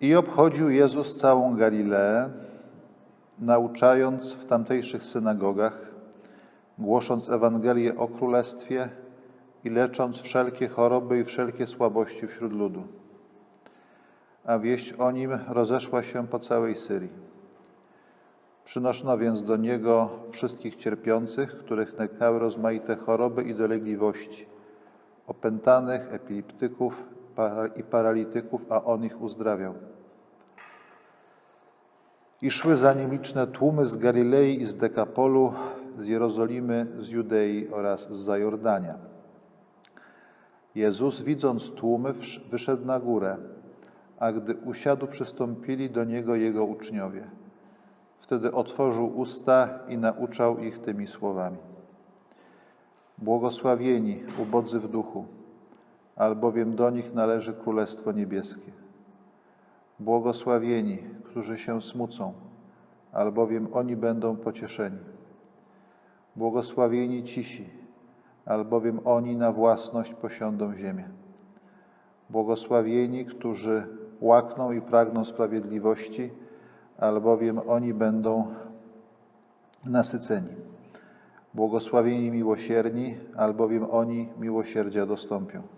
I obchodził Jezus całą Galileę, nauczając w tamtejszych synagogach, głosząc Ewangelię o Królestwie i lecząc wszelkie choroby i wszelkie słabości wśród ludu. A wieść o nim rozeszła się po całej Syrii. Przynoszono więc do Niego wszystkich cierpiących, których nękały rozmaite choroby i dolegliwości, opętanych, epileptyków i paralityków, a On ich uzdrawiał. I szły za Nim liczne tłumy z Galilei i z Dekapolu, z Jerozolimy, z Judei oraz z Zajordania. Jezus, widząc tłumy, wyszedł na górę, a gdy usiadł, przystąpili do Niego Jego uczniowie. Wtedy otworzył usta i nauczał ich tymi słowami. Błogosławieni ubodzy w duchu, albowiem do nich należy Królestwo Niebieskie. Błogosławieni, którzy się smucą, albowiem oni będą pocieszeni. Błogosławieni cisi, albowiem oni na własność posiądą ziemię. Błogosławieni, którzy łakną i pragną sprawiedliwości, albowiem oni będą nasyceni. Błogosławieni miłosierni, albowiem oni miłosierdzia dostąpią.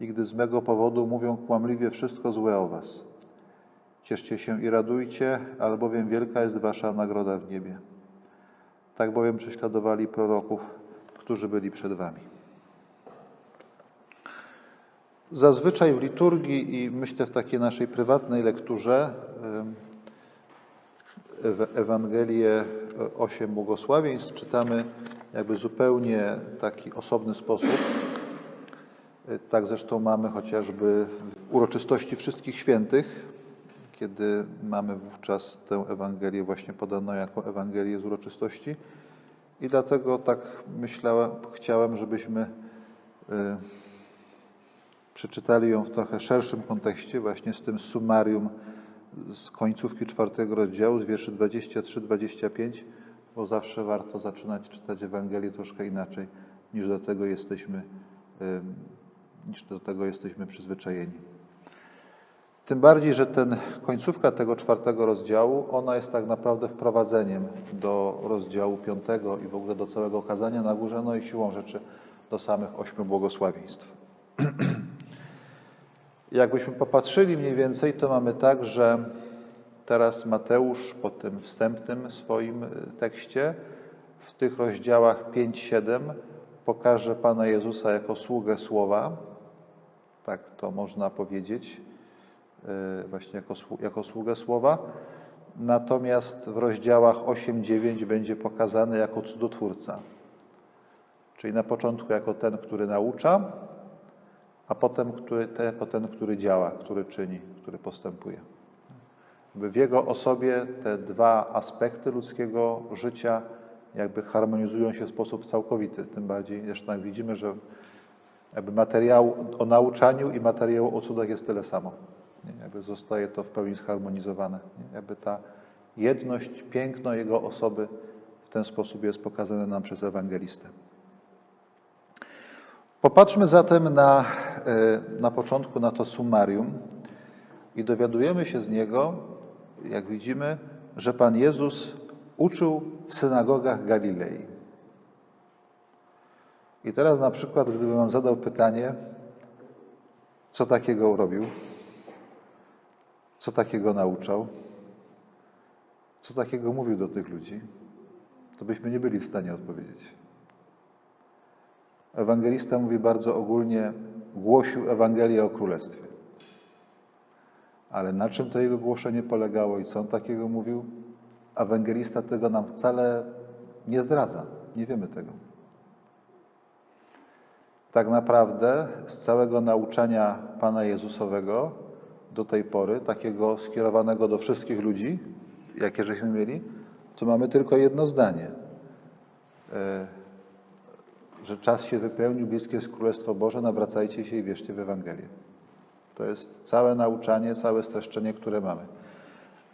i gdy z mego powodu mówią kłamliwie wszystko złe o was. Cieszcie się i radujcie, albowiem wielka jest wasza nagroda w niebie. Tak bowiem prześladowali proroków, którzy byli przed wami. Zazwyczaj w liturgii i myślę w takiej naszej prywatnej lekturze Ew- Ewangelię e, osiem błogosławieństw czytamy jakby zupełnie taki osobny sposób. E, Tak zresztą mamy chociażby w uroczystości wszystkich świętych, kiedy mamy wówczas tę Ewangelię właśnie podaną jako Ewangelię z uroczystości. I dlatego tak myślałem, chciałem, żebyśmy e, przeczytali ją w trochę szerszym kontekście, właśnie z tym summarium z końcówki czwartego rozdziału, z wierszy 23-25, bo zawsze warto zaczynać czytać Ewangelię troszkę inaczej, niż do tego jesteśmy, em, niż do tego jesteśmy przyzwyczajeni. Tym bardziej, że ten końcówka tego czwartego rozdziału, ona jest tak naprawdę wprowadzeniem do rozdziału piątego i w ogóle do całego kazania na górze, no i siłą rzeczy do samych ośmiu błogosławieństw. Jakbyśmy popatrzyli mniej więcej, to mamy tak, że teraz Mateusz po tym wstępnym swoim y, tekście w tych rozdziałach 5-7 pokaże Pana Jezusa jako sługę słowa, tak to można powiedzieć, y, właśnie jako, jako sługę słowa. Natomiast w rozdziałach 8-9 będzie pokazany jako cudotwórca. Czyli na początku jako ten, który naucza, a potem który, te, jako ten, który działa, który czyni, który postępuje. W jego osobie te dwa aspekty ludzkiego życia jakby harmonizują się w sposób całkowity. Tym bardziej zresztą widzimy, że jakby materiału o nauczaniu i materiału o cudach jest tyle samo. Nie? Jakby zostaje to w pełni zharmonizowane. Nie? Jakby ta jedność, piękno jego osoby w ten sposób jest pokazane nam przez ewangelistę. Popatrzmy zatem na, e, na początku na to summarium i dowiadujemy się z niego, jak widzimy, że Pan Jezus uczył w synagogach Galilei. I teraz na przykład, gdybym Wam zadał pytanie, co takiego robił, co takiego nauczał, co takiego mówił do tych ludzi, to byśmy nie byli w stanie odpowiedzieć. Ewangelista mówi bardzo ogólnie, głosił Ewangelię o Królestwie. Ale na czym to jego głoszenie polegało i co on takiego mówił? Ewangelista tego nam wcale nie zdradza. Nie wiemy tego. Tak naprawdę z całego nauczania Pana Jezusowego do tej pory, takiego skierowanego do wszystkich ludzi jakie żeśmy mieli, to mamy tylko jedno zdanie. E, że czas się wypełnił, bliskie jest Królestwo Boże, nawracajcie się i wierzcie w Ewangelię. To jest całe nauczanie, całe streszczenie, które mamy.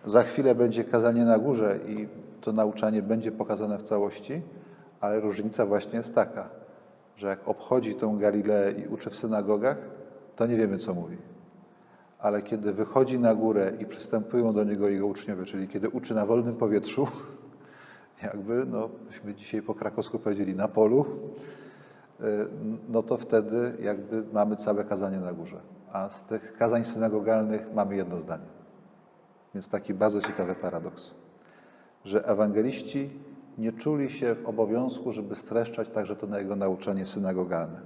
Za chwilę będzie kazanie na górze i to nauczanie będzie pokazane w całości, ale różnica właśnie jest taka, że jak obchodzi tą Galileę i uczy w synagogach, to nie wiemy, co mówi. Ale kiedy wychodzi na górę i przystępują do niego jego uczniowie, czyli kiedy uczy na wolnym powietrzu, jakby, no, myśmy dzisiaj po krakowsku powiedzieli, na polu, y, no to wtedy jakby mamy całe kazanie na górze. A z tych kazań synagogalnych mamy jedno zdanie. Więc taki bardzo ciekawy paradoks, że ewangeliści nie czuli się w obowiązku, żeby streszczać także to na jego nauczanie synagogalne.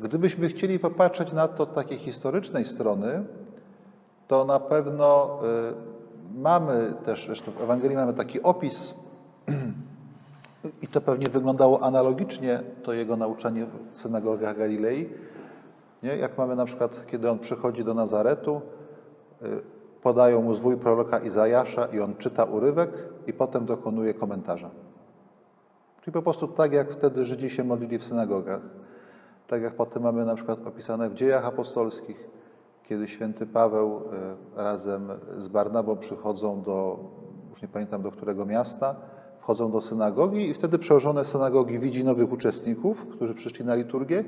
Gdybyśmy chcieli popatrzeć na to od takiej historycznej strony, to na pewno y, mamy też, zresztą w Ewangelii mamy taki opis, i to pewnie wyglądało analogicznie, to jego nauczanie w synagogach Galilei. Nie? Jak mamy na przykład, kiedy on przychodzi do Nazaretu, y, podają mu zwój proroka Izajasza i on czyta urywek i potem dokonuje komentarza. Czyli po prostu tak, jak wtedy Żydzi się modlili w synagogach. Tak jak potem mamy na przykład opisane w dziejach apostolskich, kiedy święty Paweł y, razem z Barnabą przychodzą do, już nie pamiętam do którego miasta, wchodzą do synagogi i wtedy przełożone synagogi widzi nowych uczestników, którzy przyszli na liturgię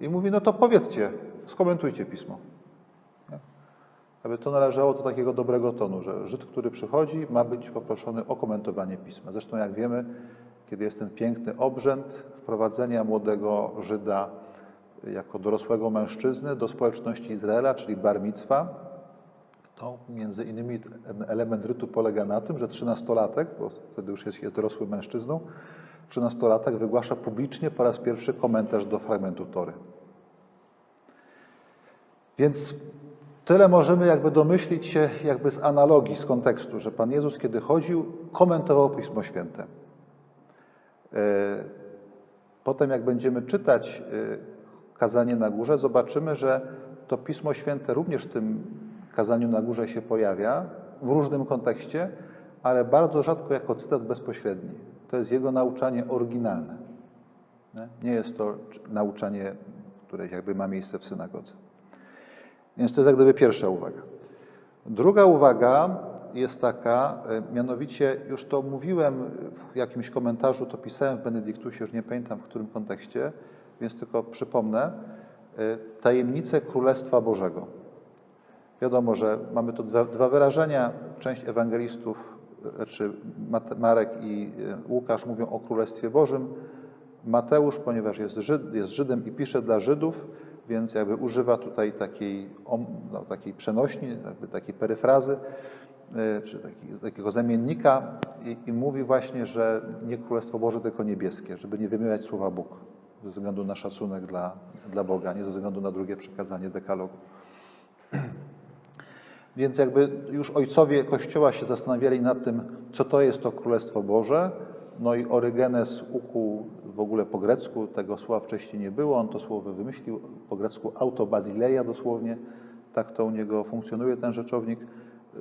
i mówi, no to powiedzcie, skomentujcie pismo. Aby to należało do takiego dobrego tonu, że Żyd, który przychodzi, ma być poproszony o komentowanie pisma. Zresztą jak wiemy, kiedy jest ten piękny obrzęd wprowadzenia młodego Żyda jako dorosłego mężczyzny do społeczności Izraela, czyli bar to między innymi element rytu polega na tym, że trzynastolatek, bo wtedy już jest, jest dorosłym mężczyzną, trzynastolatek wygłasza publicznie po raz pierwszy komentarz do fragmentu Tory. Więc tyle możemy jakby domyślić się jakby z analogii, z kontekstu, że Pan Jezus, kiedy chodził, komentował Pismo Święte. E, Potem jak będziemy czytać e, kazanie na górze, zobaczymy, że to Pismo Święte również w tym kazaniu na górze się pojawia w różnym kontekście, ale bardzo rzadko jako cytat bezpośredni. To jest jego nauczanie oryginalne. Nie? Nie jest to nauczanie, które jakby ma miejsce w synagodze. Więc to jest jak gdyby pierwsza uwaga. Druga uwaga jest taka, e, mianowicie już to mówiłem w jakimś komentarzu, to pisałem w Benedyktusie, już nie pamiętam w którym kontekście, więc tylko przypomnę, e, tajemnice Królestwa Bożego. Wiadomo, że mamy tu dwa, dwa wyrażenia. Część ewangelistów, czy Marek i e, Łukasz mówią o Królestwie Bożym. Mateusz, ponieważ jest, Żyd, jest Żydem i pisze dla Żydów, więc jakby używa tutaj takiej, no, takiej przenośni, jakby takiej peryfrazy, e, czy taki, takiego zamiennika i, i mówi właśnie, że nie Królestwo Boże, tylko niebieskie, żeby nie wymieniać słowa Bóg ze względu na szacunek dla, dla Boga, nie ze względu na drugie przekazanie dekalogu. Więc jakby już ojcowie Kościoła się zastanawiali nad tym, co to jest to Królestwo Boże. No i Orygenes ukuł w ogóle po grecku, tego słowa wcześniej nie było, on to słowo wymyślił, po grecku autobazileia dosłownie, tak to u niego funkcjonuje ten rzeczownik,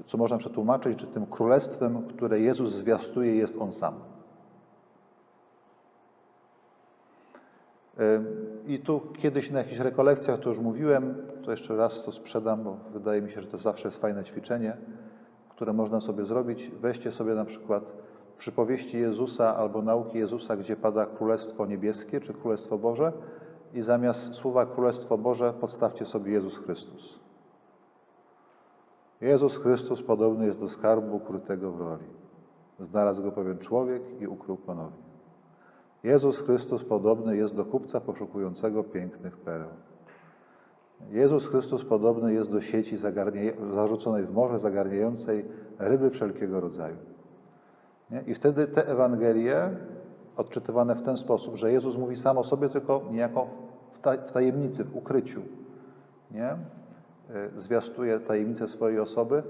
co można przetłumaczyć, że tym królestwem, które Jezus zwiastuje, jest On sam. I tu kiedyś na jakichś rekolekcjach to już mówiłem, to jeszcze raz to sprzedam, bo wydaje mi się, że to zawsze jest fajne ćwiczenie, które można sobie zrobić. Weźcie sobie na przykład przypowieści Jezusa albo nauki Jezusa, gdzie pada Królestwo Niebieskie czy Królestwo Boże i zamiast słowa Królestwo Boże podstawcie sobie Jezus Chrystus. Jezus Chrystus podobny jest do skarbu ukrytego w roli. Znalazł go pewien człowiek i ukrył ponownie. Jezus Chrystus podobny jest do kupca poszukującego pięknych pereł. Jezus Chrystus podobny jest do sieci zarzuconej w morze, zagarniającej ryby wszelkiego rodzaju. Nie? I wtedy te Ewangelie, odczytywane w ten sposób, że Jezus mówi sam o sobie, tylko niejako w tajemnicy, w ukryciu, nie? E, zwiastuje tajemnicę swojej osoby,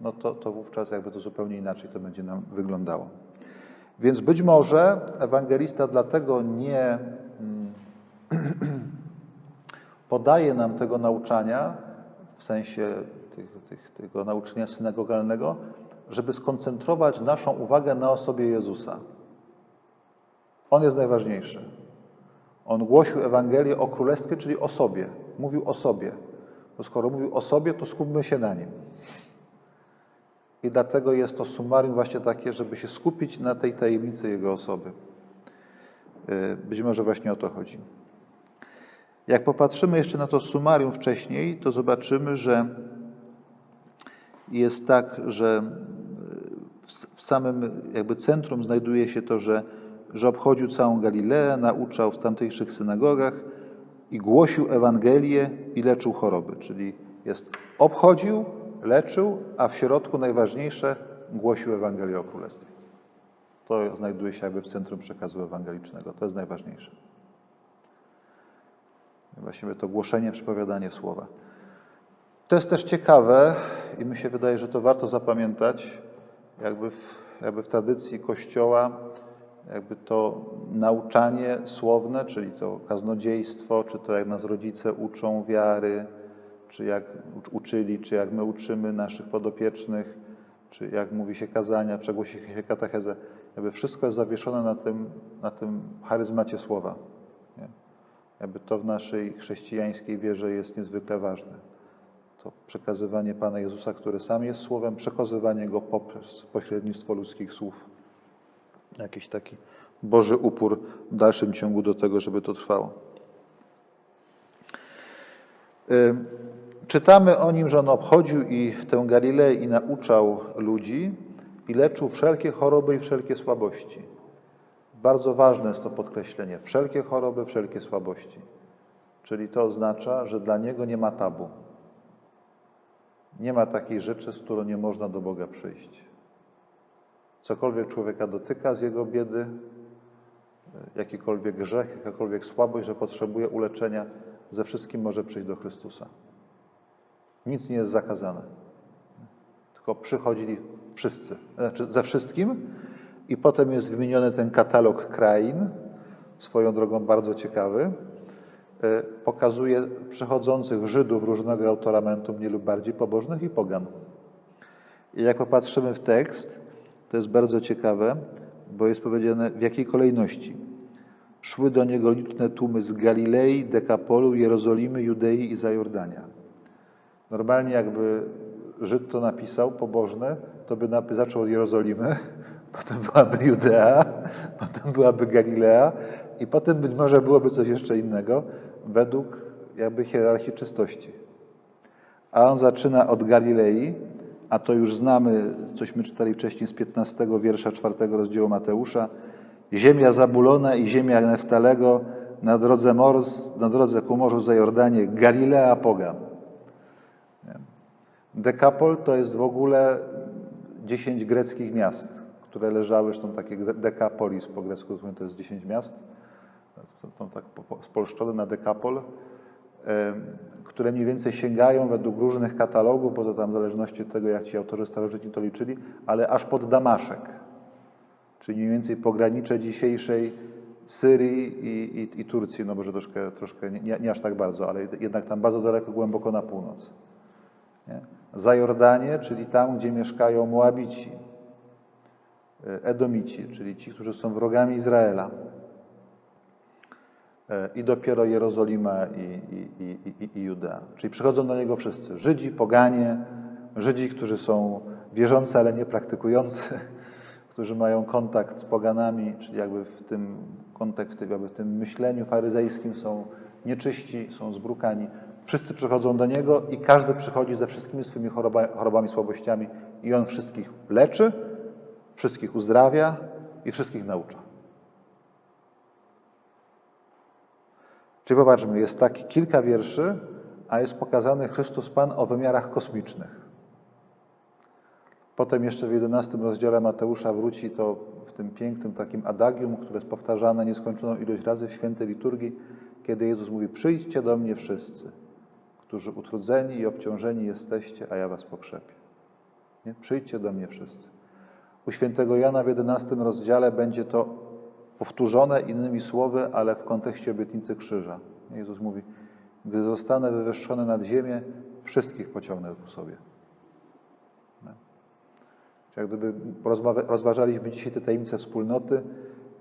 no to, to wówczas jakby to zupełnie inaczej to będzie nam wyglądało. Więc być może ewangelista dlatego nie mm, podaje nam tego nauczania w sensie tych, tych, tego nauczania synagogalnego, żeby skoncentrować naszą uwagę na osobie Jezusa. On jest najważniejszy. On głosił Ewangelię o Królestwie, czyli o sobie. Mówił o sobie. To skoro mówił o sobie, to skupmy się na nim. I dlatego jest to sumarium właśnie takie, żeby się skupić na tej tajemnicy Jego osoby. Yy, Być może właśnie o to chodzi. Jak popatrzymy jeszcze na to sumarium wcześniej, to zobaczymy, że jest tak, że w w samym jakby centrum znajduje się to, że, że obchodził całą Galileę, nauczał w tamtejszych synagogach i głosił Ewangelię i leczył choroby. Czyli jest obchodził, leczył, a w środku najważniejsze głosił Ewangelię o Królestwie. To znajduje się jakby w centrum przekazu ewangelicznego. To jest najważniejsze. Właściwie to głoszenie, przepowiadanie słowa. To jest też ciekawe i mi się wydaje, że to warto zapamiętać, jakby w, jakby w tradycji Kościoła, jakby to nauczanie słowne, czyli to kaznodziejstwo, czy to jak nas rodzice uczą wiary, czy jak ucz- uczyli, czy jak my uczymy naszych podopiecznych, czy jak mówi się kazania, czy głosi się katechezę. Jakby wszystko jest zawieszone na tym, na tym charyzmacie słowa. Nie? Jakby to w naszej chrześcijańskiej wierze jest niezwykle ważne. To przekazywanie Pana Jezusa, który sam jest Słowem, przekazywanie Go poprzez pośrednictwo ludzkich słów. Jakiś taki Boży upór w dalszym ciągu do tego, żeby to trwało. Y, Czytamy o nim, że on obchodził i tę Galileę i nauczał ludzi i leczył wszelkie choroby i wszelkie słabości. Bardzo ważne jest to podkreślenie. Wszelkie choroby, wszelkie słabości. Czyli to oznacza, że dla niego nie ma tabu. Nie ma takiej rzeczy, z którą nie można do Boga przyjść. Cokolwiek człowieka dotyka z jego biedy, jakikolwiek grzech, jakakolwiek słabość, że potrzebuje uleczenia, ze wszystkim może przyjść do Chrystusa. Nic nie jest zakazane. Tylko przychodzili wszyscy, znaczy ze wszystkim i potem jest wymieniony ten katalog krain, swoją drogą bardzo ciekawy. E, Pokazuje przychodzących Żydów różnego autoramentu, mniej lub bardziej pobożnych i pogan. I jak popatrzymy w tekst, to jest bardzo ciekawe, bo jest powiedziane w jakiej kolejności. Szły do niego liczne tłumy z Galilei, Dekapolu, Jerozolimy, Judei i Zajordania. Normalnie jakby Żyd to napisał, pobożny, to by zaczął od Jerozolimy, potem byłaby Judea, potem byłaby Galilea i potem być może byłoby coś jeszcze innego według jakby hierarchii czystości. A on zaczyna od Galilei, a to już znamy, cośmy czytali wcześniej z 15 wiersza 4 rozdziału Mateusza. Ziemia Zabulona i ziemia Neftalego na drodze, mors, na drodze ku morzu za Jordanie, Galilea Pogan. Dekapol to jest w ogóle 10 greckich miast, które leżały, zresztą takie de- dekapolis po grecku to jest 10 miast, są tak po- po- spolszczone na dekapol, które mniej więcej sięgają według różnych katalogów, bo to tam w zależności od tego, jak ci autorzy starożytni to liczyli, ale aż pod Damaszek, czyli mniej więcej pogranicze dzisiejszej Syrii i, i, i Turcji, no może troszkę, troszkę nie, nie, nie aż tak bardzo, ale jednak tam bardzo daleko, głęboko na północ. Nie? Za Jordanię, czyli tam, gdzie mieszkają Moabici, e, Edomici, czyli ci, którzy są wrogami Izraela. I dopiero Jerozolima i, i, i, i, Judea. Czyli przychodzą do niego wszyscy. Żydzi, poganie, Żydzi, którzy są wierzący, ale nie praktykujący, którzy mają kontakt z poganami, czyli jakby w tym kontekście, jakby w tym myśleniu faryzejskim są nieczyści, są zbrukani. Wszyscy przychodzą do Niego i każdy przychodzi ze wszystkimi swoimi choroba, chorobami, słabościami i On wszystkich leczy, wszystkich uzdrawia i wszystkich naucza. Czyli popatrzmy, jest tak kilka wierszy, a jest pokazany Chrystus Pan o wymiarach kosmicznych. Potem jeszcze w 11 rozdziale Mateusza wróci to w tym pięknym takim adagium, które jest powtarzane nieskończoną ilość razy w świętej liturgii, kiedy Jezus mówi: Przyjdźcie do mnie wszyscy, którzy utrudzeni i obciążeni jesteście, a ja was pokrzepię. Nie? Przyjdźcie do mnie wszyscy. U świętego Jana w 11 rozdziale będzie to powtórzone innymi słowy, ale w kontekście obietnicy krzyża. Jezus mówi: Gdy zostanę wywyższony nad ziemię, wszystkich pociągnę ku sobie. Jak gdyby rozważaliśmy dzisiaj te tajemnice wspólnoty,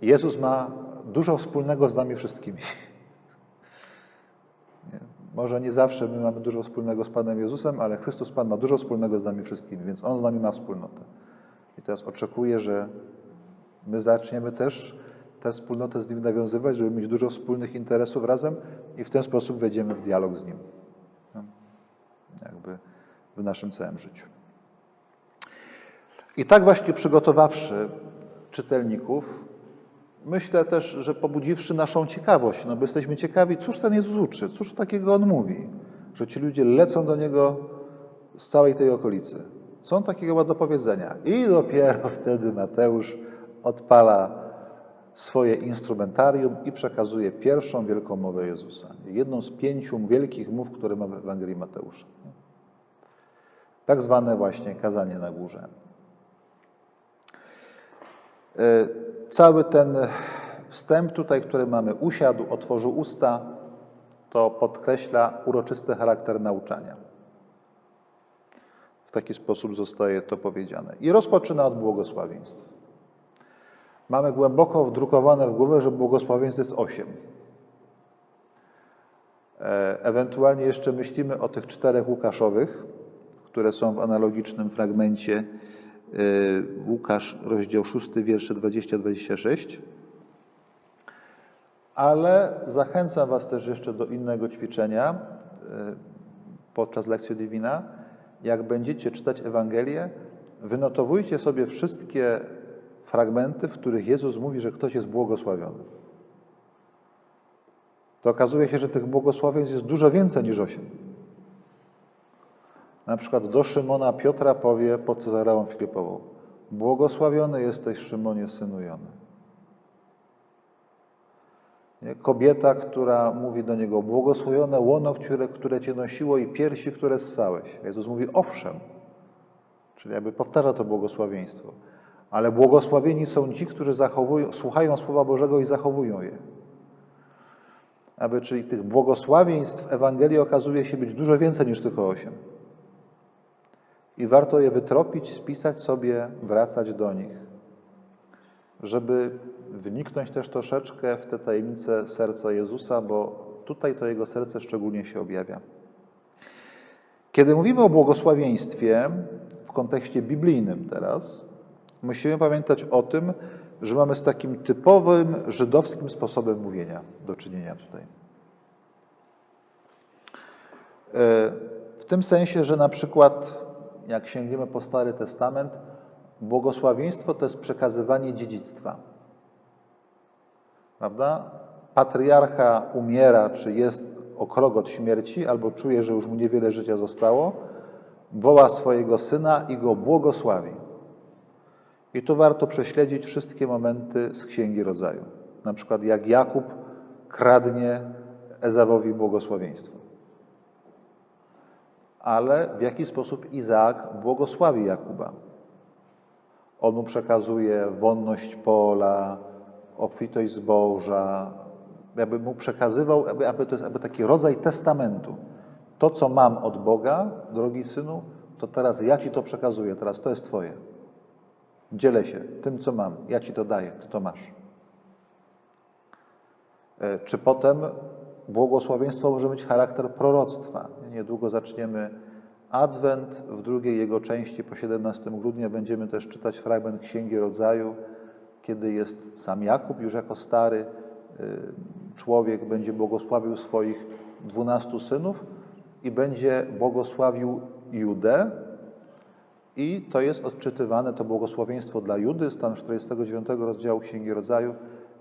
Jezus ma dużo wspólnego z nami wszystkimi. Nie? Może nie zawsze my mamy dużo wspólnego z Panem Jezusem, ale Chrystus Pan ma dużo wspólnego z nami wszystkimi, więc On z nami ma wspólnotę. I teraz oczekuję, że my zaczniemy też tę wspólnotę z Nim nawiązywać, żeby mieć dużo wspólnych interesów razem i w ten sposób wejdziemy w dialog z Nim. No, Jakby w naszym całym życiu. I tak właśnie przygotowawszy czytelników, myślę też, że pobudziwszy naszą ciekawość, no bo jesteśmy ciekawi, cóż ten Jezus uczy, cóż takiego On mówi, że ci ludzie lecą do Niego z całej tej okolicy. Co On takiego ma do powiedzenia? I dopiero wtedy Mateusz odpala swoje instrumentarium i przekazuje pierwszą wielką mowę Jezusa. Jedną z pięciu wielkich mów, które ma w Ewangelii Mateusza. Tak zwane właśnie kazanie na górze. E, Cały ten wstęp tutaj, który mamy, usiadł, otworzył usta, to podkreśla uroczysty charakter nauczania. W taki sposób zostaje to powiedziane. I rozpoczyna od błogosławieństw. Mamy głęboko wdrukowane w głowę, że błogosławieństw jest osiem. E, Ewentualnie jeszcze myślimy o tych czterech Łukaszowych, które są w analogicznym fragmencie e, Łukasz, rozdział 6, wiersze 20-26. Ale zachęcam Was też jeszcze do innego ćwiczenia e, podczas lekcji Divina. Jak będziecie czytać Ewangelię, wynotowujcie sobie wszystkie fragmenty, w których Jezus mówi, że ktoś jest błogosławiony. To okazuje się, że tych błogosławieństw jest dużo więcej niż osiem. Na przykład do Szymona Piotra powie pod Cezareą Filipową Błogosławiony jesteś Szymonie, synu Jony. Kobieta, która mówi do niego błogosławione łono, które, które cię nosiło i piersi, które ssałeś. Jezus mówi owszem. Czyli jakby powtarza to błogosławieństwo. Ale błogosławieni są ci, którzy zachowują, słuchają Słowa Bożego i zachowują je. Aby, czyli tych błogosławieństw Ewangelii okazuje się być dużo więcej niż tylko osiem. I warto je wytropić, spisać sobie, wracać do nich, żeby wniknąć też troszeczkę w te tajemnice serca Jezusa, bo tutaj to Jego serce szczególnie się objawia. Kiedy mówimy o błogosławieństwie w kontekście biblijnym teraz, musimy pamiętać o tym, że mamy z takim typowym żydowskim sposobem mówienia do czynienia tutaj. E, W tym sensie, że na przykład jak sięgniemy po Stary Testament, błogosławieństwo to jest przekazywanie dziedzictwa. Prawda? Patriarcha umiera, czy jest o krok od śmierci, albo czuje, że już mu niewiele życia zostało, woła swojego syna i go błogosławi. I tu warto prześledzić wszystkie momenty z Księgi Rodzaju. Na przykład jak Jakub kradnie Ezawowi błogosławieństwo. Ale w jaki sposób Izaak błogosławi Jakuba? On mu przekazuje wonność pola, obfitość zboża, jakby mu przekazywał, aby, aby to jest aby taki rodzaj testamentu. To, co mam od Boga, drogi synu, to teraz ja ci to przekazuję, teraz to jest twoje. Dzielę się tym, co mam, ja ci to daję, ty to masz. E, Czy potem błogosławieństwo może mieć charakter proroctwa? Niedługo zaczniemy Adwent, w drugiej jego części po 17 grudnia będziemy też czytać fragment Księgi Rodzaju, kiedy jest sam Jakub już jako stary y, człowiek będzie błogosławił swoich dwunastu synów i będzie błogosławił Judę i to jest odczytywane, to błogosławieństwo dla Judy, stan 49 rozdziału Księgi Rodzaju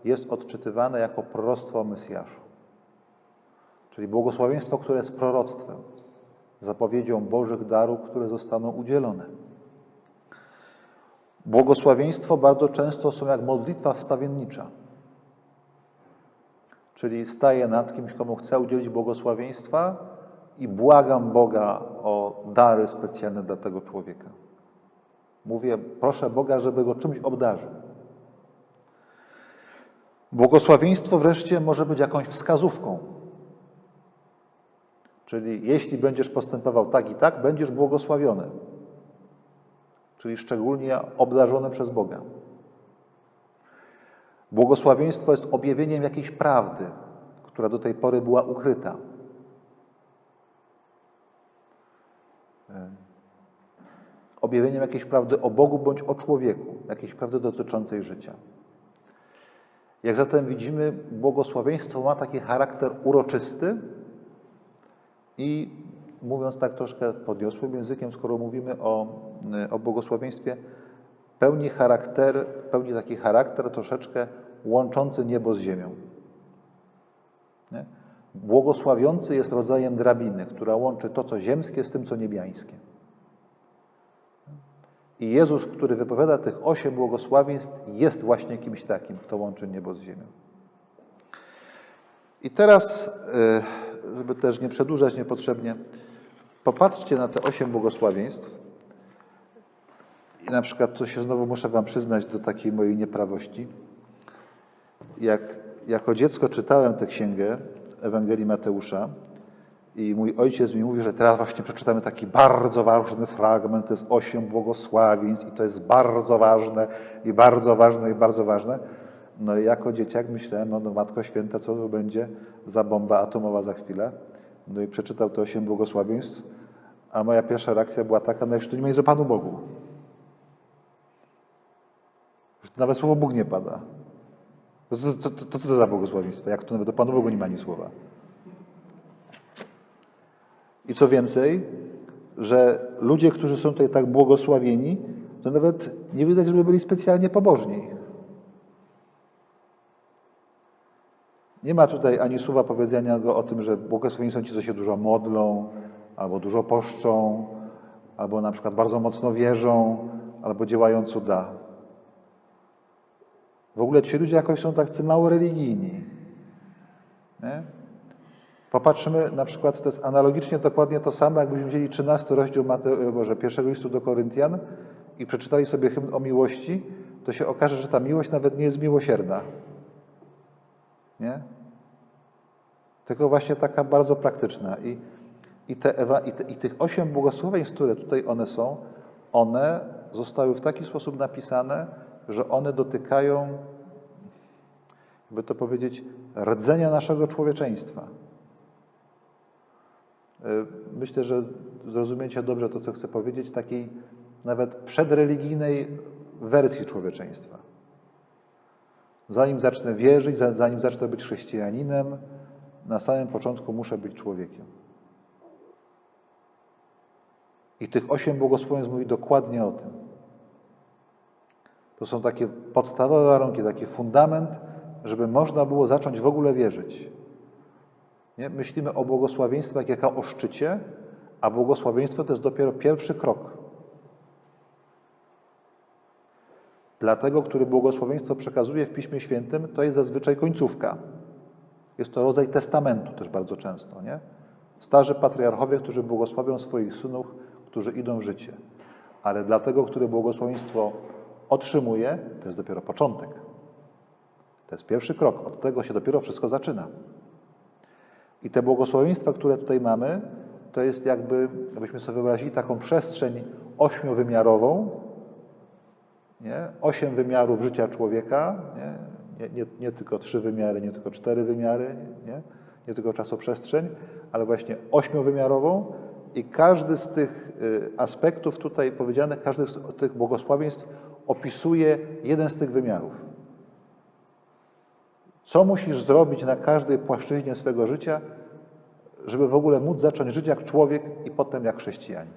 jest odczytywane jako proroctwo o Mesjaszu. Czyli błogosławieństwo, które jest proroctwem, zapowiedzią Bożych darów, które zostaną udzielone. Błogosławieństwo bardzo często są jak modlitwa wstawiennicza. Czyli staję nad kimś, komu chcę udzielić błogosławieństwa i błagam Boga o dary specjalne dla tego człowieka. Mówię, proszę Boga, żeby go czymś obdarzył. Błogosławieństwo wreszcie może być jakąś wskazówką. Czyli jeśli będziesz postępował tak i tak, będziesz błogosławiony. czyli szczególnie obdarzone przez Boga. Błogosławieństwo jest objawieniem jakiejś prawdy, która do tej pory była ukryta. Objawieniem jakiejś prawdy o Bogu bądź o człowieku, jakiejś prawdy dotyczącej życia. Jak zatem widzimy, błogosławieństwo ma taki charakter uroczysty i mówiąc tak troszkę podniosłym językiem, skoro mówimy o, o błogosławieństwie, pełni charakter, pełni taki charakter troszeczkę łączący niebo z ziemią. Nie? Błogosławiący jest rodzajem drabiny, która łączy to, co ziemskie, z tym, co niebiańskie. I Jezus, który wypowiada tych osiem błogosławieństw, jest właśnie kimś takim, kto łączy niebo z ziemią. I teraz, y, żeby też nie przedłużać niepotrzebnie, popatrzcie na te osiem błogosławieństw. I na przykład, tu się znowu muszę Wam przyznać do takiej mojej nieprawości. Jak jako dziecko czytałem tę księgę Ewangelii Mateusza i mój ojciec mi mówi, że teraz właśnie przeczytamy taki bardzo ważny fragment, to jest osiem błogosławieństw i to jest bardzo ważne i bardzo ważne i bardzo ważne. No i jako dzieciak myślałem, no, no Matko Święta, co to będzie za bomba atomowa za chwilę. No i przeczytał te osiem błogosławieństw, a moja pierwsza reakcja była taka, no jeszcze nie ma nic o Panu Bogu. Już nawet słowo Bóg nie pada. To, to, to, to co to za błogosławieństwo? Jak tu nawet o Panu Bogu nie ma ani słowa? I co więcej, że ludzie, którzy są tutaj tak błogosławieni, to nawet nie widać, żeby byli specjalnie pobożni. Nie ma tutaj ani słowa powiedzenia o tym, że błogosławieni są ci, co się dużo modlą, albo dużo poszczą, albo na przykład bardzo mocno wierzą, albo działają cuda. W ogóle ci ludzie jakoś są tacy mało religijni. Nie? Popatrzmy na przykład, to jest analogicznie dokładnie to samo, jakbyśmy wzięli 13 rozdział Mate, Boże, pierwszego listu do Koryntian i przeczytali sobie hymn o miłości, to się okaże, że ta miłość nawet nie jest miłosierna. Nie? Tylko właśnie taka bardzo praktyczna. I, i, te, Ewa, i, te, i tych osiem błogosławieństw, które tutaj one są, one zostały w taki sposób napisane, że one dotykają, jakby to powiedzieć, rdzenia naszego człowieczeństwa. Myślę, że zrozumiecie dobrze to, co chcę powiedzieć, takiej nawet przedreligijnej wersji człowieczeństwa. Zanim zacznę wierzyć, zanim zacznę być chrześcijaninem, na samym początku muszę być człowiekiem. I tych osiem błogosławieństw mówi dokładnie o tym. To są takie podstawowe warunki, taki fundament, żeby można było zacząć w ogóle wierzyć. Nie? Myślimy o błogosławieństwach jako o szczycie, a błogosławieństwo to jest dopiero pierwszy krok. Dlatego, który błogosławieństwo przekazuje w Piśmie Świętym, to jest zazwyczaj końcówka. Jest to rodzaj testamentu też bardzo często. Nie? Starzy patriarchowie, którzy błogosławią swoich synów, którzy idą w życie. Ale dlatego, który błogosławieństwo otrzymuje, to jest dopiero początek. To jest pierwszy krok. Od tego się dopiero wszystko zaczyna. I te błogosławieństwa, które tutaj mamy, to jest jakby, abyśmy sobie wyobrazili taką przestrzeń ośmiowymiarową, nie? osiem wymiarów życia człowieka, nie? Nie, nie, nie tylko trzy wymiary, nie tylko cztery wymiary, nie? nie tylko czasoprzestrzeń, ale właśnie ośmiowymiarową i każdy z tych y, aspektów tutaj powiedzianych, każdy z tych błogosławieństw opisuje jeden z tych wymiarów. Co musisz zrobić na każdej płaszczyźnie swego życia, żeby w ogóle móc zacząć żyć jak człowiek i potem jak chrześcijanin?